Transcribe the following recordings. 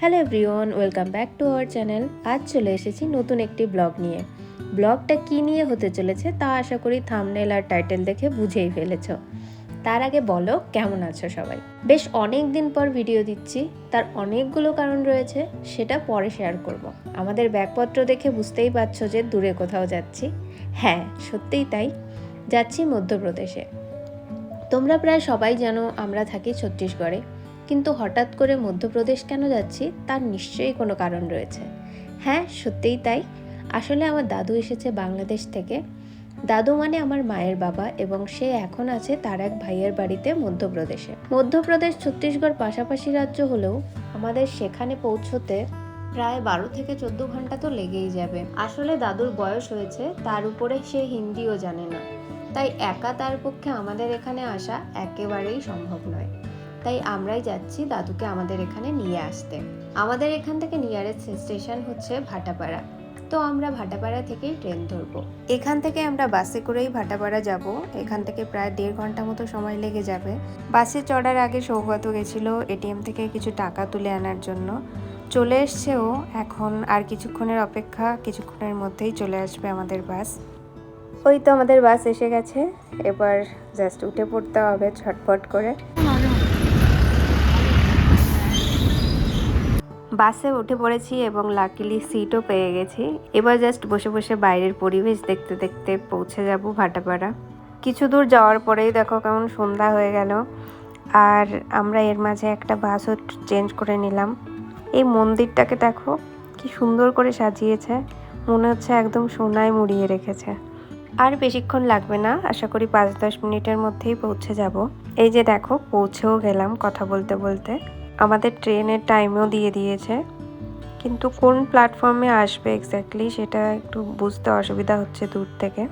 Hello everyone, welcome back to our channel. আজ চলে এসেছি নতুন একটি ব্লগ নিয়ে। ব্লগটা কি নিয়ে হতে চলেছে তা আশা করি থামনেল আর টাইটেল দেখে বুঝেই ফেলেছো। তার আগে বলো, কেমন আছো সবাই? বেশ অনেক দিন পর ভিডিও দিচ্ছি। তার অনেকগুলো কারণ রয়েছে, সেটা পরে শেয়ার করব। আমাদের ব্যাগপত্র দেখে বুঝতেই পারছ যে দূরে কোথাও যাচ্ছি। হ্যাঁ সত্যিই তাই। যাচ্ছি মধ্যপ্রদেশে। তোমরা প্রায় সবাই জানো আমরা থাকি ছত্তিশগড়ে। কিন্তু হঠাৎ করে মধ্যপ্রদেশ কেন যাচ্ছি তার নিশ্চয়ই কোনো কারণ রয়েছে। হ্যাঁ সত্যিই তাই। আসলে আমার দাদু এসেছে বাংলাদেশ থেকে। দাদু মানে আমার মায়ের বাবা এবং সে এখন আছে তার এক ভাইয়ের বাড়িতে মধ্যপ্রদেশে। মধ্যপ্রদেশ ছত্তিশগড় পাশাপাশি রাজ্য হলেও আমাদের সেখানে পৌঁছতে প্রায় বারো থেকে চোদ্দ ঘণ্টা তো লেগেই যাবে। আসলে দাদুর বয়স হয়েছে, তার উপরে সে হিন্দিও জানে না। তাই একা তার পক্ষে আমাদের এখানে আসা একেবারেই সম্ভব নয়। তাই আমরাই যাচ্ছি দাদুকে আমাদের এখানে নিয়ে আসতে। আমাদের এখান থেকে নিয়ারেস্ট স্টেশন হচ্ছে ভাটাপাড়া। তো আমরা ভাটাপাড়া থেকেই ট্রেন ধরবো। এখান থেকে আমরা বাসে করেই ভাটাপাড়া যাব। এখান থেকে প্রায় দেড় ঘণ্টা মতো সময় লেগে যাবে। বাসে চড়ার আগে সৌগত গেছিল এটিএম থেকে কিছু টাকা তুলে আনার জন্য। চলে এসছে ও। এখন আর কিছুক্ষণের অপেক্ষা, কিছুক্ষণের মধ্যেই চলে আসবে আমাদের বাস। ওই তো আমাদের বাস এসে গেছে। এবার জাস্ট উঠে পড়তে হবে ছটফট করে। বাসে উঠে পড়েছি এবং লাকিলি সিটও পেয়ে গেছি। এবার জাস্ট বসে বসে বাইরের পরিবেশ দেখতে দেখতে পৌঁছে যাব ভাটাপাড়া। কিছু দূর যাওয়ার পরেই দেখো কেমন সন্ধ্যা হয়ে গেল। আর আমরা এর মাঝে একটা বাসও চেঞ্জ করে নিলাম। এই মন্দিরটাকে দেখো, কি সুন্দর করে সাজিয়েছে। মনে হচ্ছে একদম সোনায় মুড়িয়ে রেখেছে। আর বেশিক্ষণ লাগবে না, আশা করি পাঁচ দশ মিনিটের মধ্যেই পৌঁছে যাব। এই যে দেখো, পৌঁছেও গেলাম কথা বলতে বলতে। আমাদের ট্রেনের টাইমও দিয়ে দিয়েছে। কিন্তু কোন প্ল্যাটফর্মে আসবে এক্স্যাক্টলি সেটা একটু বুঝতে অসুবিধা হচ্ছে দূর থেকে।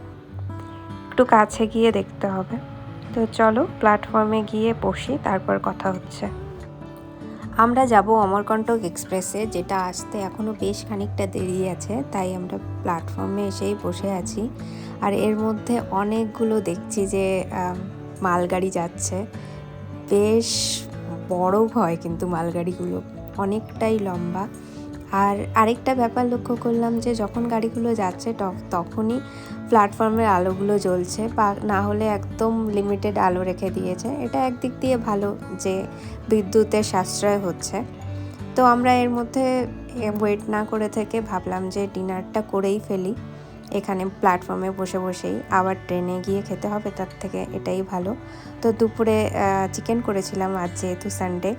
একটু কাছে গিয়ে দেখতে হবে। তো চলো প্ল্যাটফর্মে গিয়ে বসি, তারপর কথা হচ্ছে। আমরা যাব অমরকণ্টক এক্সপ্রেসে যেটা আসতে এখনও বেশ খানিকটা দেরি আছে, তাই আমরা প্ল্যাটফর্মে এসেই বসে আছি। আর এর মধ্যে অনেকগুলো দেখছি যে মালগাড়ি যাচ্ছে। বেশ বড় হয় কিন্তু মালগাড়িগুলো অনেকটাই লম্বা। আর আরেকটা ব্যাপার লক্ষ্য করলাম যে, যখন গাড়িগুলো যাচ্ছে তখনই প্ল্যাটফর্মের আলোগুলো জ্বলছে, বা না হলে একদম লিমিটেড আলো রেখে দিয়েছে। এটা একদিক দিয়ে ভালো যে, বিদ্যুতের সাশ্রয় হচ্ছে। তো আমরা এর মধ্যে ওয়েট না করে থেকে ভাবলাম যে ডিনারটা করেই ফেলি। এখানে প্ল্যাটফর্মে বসে বসেই আবার ট্রেনে গিয়ে খেতে হবে, তার থেকে এটাই ভালো। তো দুপুরে চিকেন করেছিলাম আজ যেহেতু সানডে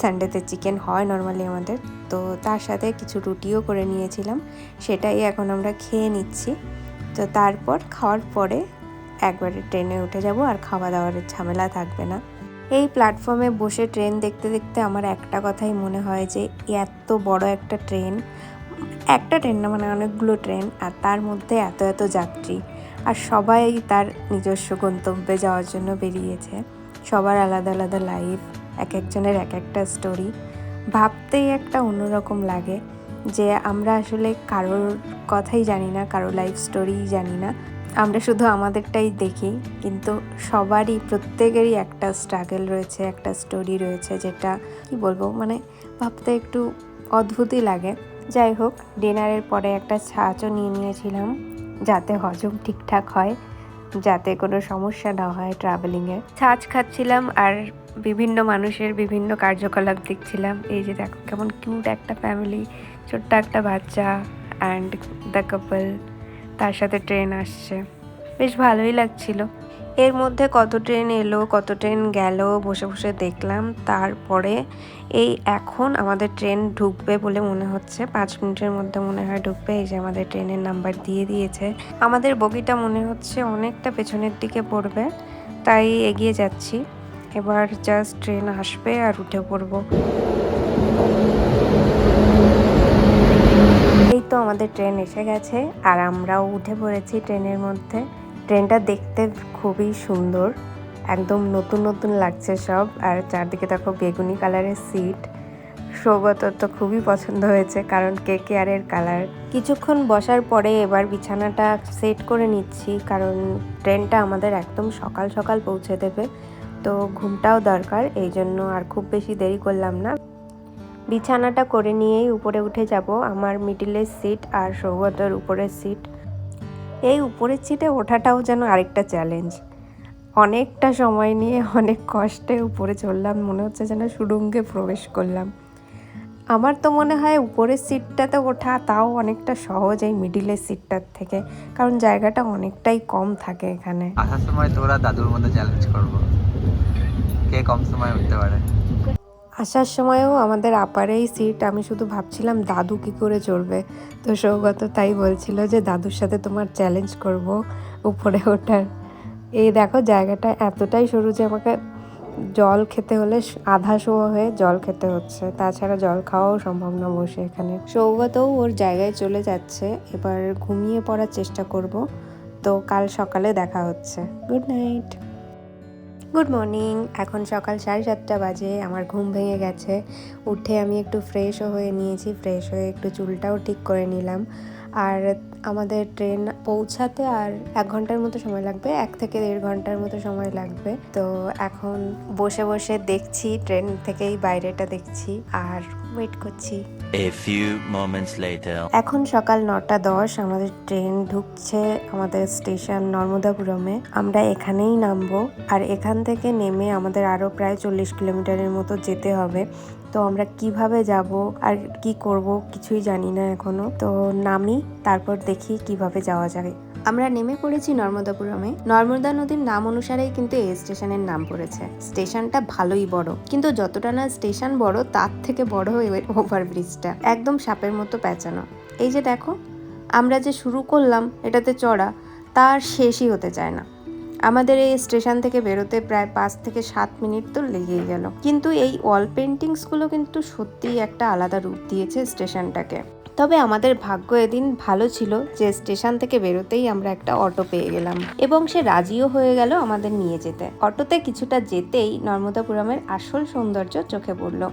সানডেতে চিকেন হয় নর্মালি আমাদের। তো তার সাথে কিছু রুটিও করে নিয়েছিলাম, সেটাই এখন আমরা খেয়ে নিচ্ছি। তো তারপর খাওয়ার পরে একবারে ট্রেনে উঠে যাব আর খাওয়া দাওয়ার ঝামেলা থাকবে না। এই প্ল্যাটফর্মে বসে ট্রেন দেখতে দেখতে আমার একটা কথাই মনে হয় যে, এত বড় একটা ট্রেন একটা ট্রেন না মানে অনেকগুলো ট্রেন, আর তার মধ্যে এত এত যাত্রী। আর সবাই তার নিজস্ব গন্তব্যে যাওয়ার জন্য বেরিয়েছে। সবার আলাদা আলাদা লাইফ এক একজনের এক একটা স্টোরি ভাবতেই একটা অন্যরকম লাগে যে আমরা আসলে কারোর কথাই জানি না কারও লাইফ স্টোরিই জানি না। আমরা শুধু আমাদেরটাই দেখি, কিন্তু সবারই, প্রত্যেকেরই একটা স্ট্রাগল রয়েছে, একটা স্টোরি রয়েছে, যেটা কি বলব মানে ভাবতে একটু অদ্ভুতই লাগে। যাই হোক, ডিনারের পরে একটা ছাঁচও নিয়ে নিয়েছিলাম, যাতে হজম ঠিকঠাক হয়, যাতে কোনো সমস্যা না হয় ট্রাভেলিংয়ে ছাঁচ খাচ্ছিলাম আর বিভিন্ন মানুষের বিভিন্ন কার্যকলাপ দেখছিলাম। এই যে দেখো, কেমন কিউট একটা ফ্যামিলি ছোট্ট একটা বাচ্চা অ্যান্ড দ্য কাপল তার সাথে ট্রেন আসছে। বেশ ভালোই লাগছিল। এর মধ্যে কত ট্রেন এলো, কত ট্রেন গেল বসে বসে দেখলাম। তারপরে এই এখন আমাদের ট্রেন ঢুকবে বলে মনে হচ্ছে। পাঁচ মিনিটের মধ্যে মনে হয় ঢুকবে। এই যে আমাদের ট্রেনের নাম্বার দিয়ে দিয়েছে। আমাদের বগিটা মনে হচ্ছে অনেকটা পেছনের দিকে পড়বে। তাই এগিয়ে যাচ্ছি। এবার জাস্ট ট্রেন আসবে আর উঠে পড়ব। এই তো আমাদের ট্রেন এসে গেছে। আর আমরাও উঠে পড়েছি ট্রেনের মধ্যে। ট্রেনটা দেখতে খুবই সুন্দর। একদম নতুন নতুন লাগছে সব। আর চারদিকে দেখো বেগুনি কালারের সিট। সৌগত তো খুবই পছন্দ হয়েছে, কারণ কে কেয়ারের কালার। কিছুক্ষণ বসার পরে এবার বিছানাটা সেট করে নিচ্ছি, কারণ ট্রেনটা আমাদের একদম সকাল সকাল পৌঁছে দেবে। তো ঘুমটাও দরকার, এই জন্য আর খুব বেশি দেরি করলাম না। বিছানাটা করে নিয়েই উপরে উঠে যাব, আমার মিডিলের সিট আর সৌগতর উপরের সিট এই উপরের সিটে ওঠাটাও যেন আরেকটা চ্যালেঞ্জ অনেকটা সময় নিয়ে অনেক কষ্টে উপরে চললাম, মনে হচ্ছে যেন সুড়ঙ্গে প্রবেশ করলাম। আমার তো মনে হয় উপরের সিটটাতে ওঠা তাও অনেকটা সহজ এই মিডিলের সিটটার থেকে, কারণ জায়গাটা অনেকটাই কম থাকে এখানে। আসার সময় তোরা দাদুর মধ্যে চ্যালেঞ্জ করব। কে কম সময় উঠতে পারে? আসার সময়ও আমাদের আপারেই সিট আমি শুধু ভাবছিলাম দাদু কি করে চলবে। তো সৌগত তাই বলছিল যে, দাদুর সাথে তোমার চ্যালেঞ্জ করব উপরে ওঠার। এই দেখো জায়গাটা এতটাই সরু যে, আমাকে জল খেতে হলে আধা শোয়া হয়ে জল খেতে হচ্ছে। তাছাড়া জল খাওয়াও সম্ভব না বসে এখানে। সৌগতও ওর জায়গায় চলে যাচ্ছে। এবার ঘুমিয়ে পড়ার চেষ্টা করব। তো কাল সকালে দেখা হচ্ছে। গুড নাইট গুড মর্নিং এখন সকাল সাড়ে সাতটা বাজে, আমার ঘুম ভেঙে গেছে। উঠে আমি একটু ফ্রেশও হয়ে নিয়েছি ফ্রেশ হয়ে একটু চুলটাও ঠিক করে নিলাম। আর আমাদের ট্রেন পৌঁছাতে আর এক ঘণ্টার মতো সময় লাগবে, এক থেকে দেড় ঘণ্টার মতো সময় লাগবে। তো এখন বসে বসে দেখছি ট্রেন থেকেই বাইরেটা দেখছি, আর ওয়েট করছি। A few moments later. এখন সকাল নটা দশ, আমাদের ট্রেন ঢুকছে আমাদের স্টেশন নর্মদাপুরমে। আমরা এখানেই নামবো, আর এখান থেকে নেমে আমাদের আরও প্রায় চল্লিশ কিলোমিটারের মতো যেতে হবে। তো আমরা কীভাবে যাব, আর কি করব কিছুই জানি না এখনও। তো নামি, তারপর দেখি কীভাবে যাওয়া যায়। আমরা নেমে পড়েছি নর্মদাপুরমে। নর্মদা নদীর নাম অনুসারেই কিন্তু এই স্টেশনের নাম পড়েছে। স্টেশনটা ভালোই বড়। কিন্তু যতটা না স্টেশন বড়, তার থেকে বড় এর ওভারব্রিজটা। একদম সাপের মতো পেঁচানো এই যে দেখো, আমরা যে শুরু করলাম এটাতে চড়া, তার শেষই হতে চায় না। আমাদের এই স্টেশন থেকে বেরোতে প্রায় পাঁচ থেকে সাত মিনিট তো লেগেই গেল। কিন্তু এই ওয়াল পেন্টিংসগুলো কিন্তু সত্যিই একটা আলাদা রূপ দিয়েছে স্টেশনটাকে। তবে আমাদের ভাগ্য এদিন ভালো ছিল যে স্টেশন থেকে বেরোতেই আমরা একটা অটো পেয়ে গেলাম। এবং সে রাজিও হয়ে গেল আমাদের নিয়ে যেতে। অটোতে কিছুটা যেতেই নর্মদাপুরমের আসল সৌন্দর্য চোখে পড়ল।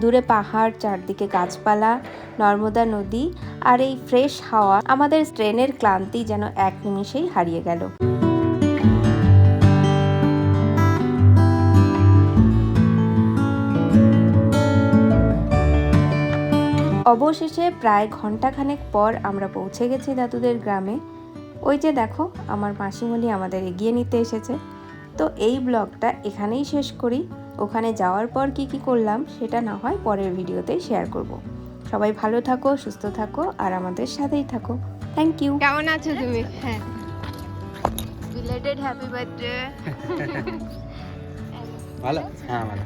দূরে পাহাড়, চারদিকে গাছপালা, নর্মদা নদী আর এই ফ্রেশ হাওয়া আমাদের ট্রেনের ক্লান্তি যেন এক নিমিষেই হারিয়ে গেল। অবশেষে প্রায় ঘন্টাখানেক পর আমরা পৌঁছে গেছি দাদুদের গ্রামে। ওই যে দেখো আমার মাসিমণি আমাদের এগিয়ে নিতে এসেছে। তো এই ব্লগটা এখানেই শেষ করি। ওখানে যাওয়ার পর কি কি করলাম সেটা না হয় পরের ভিডিওতে শেয়ার করব। সবাই ভালো থাকো সুস্থ থাকো আর আমাদের সাথেই থাকো। থ্যাংক ইউ কেমন আছো তুমি? হ্যাঁ। বিলেটেড হ্যাপি বার্থডে ভালো হ্যাঁ ভালো।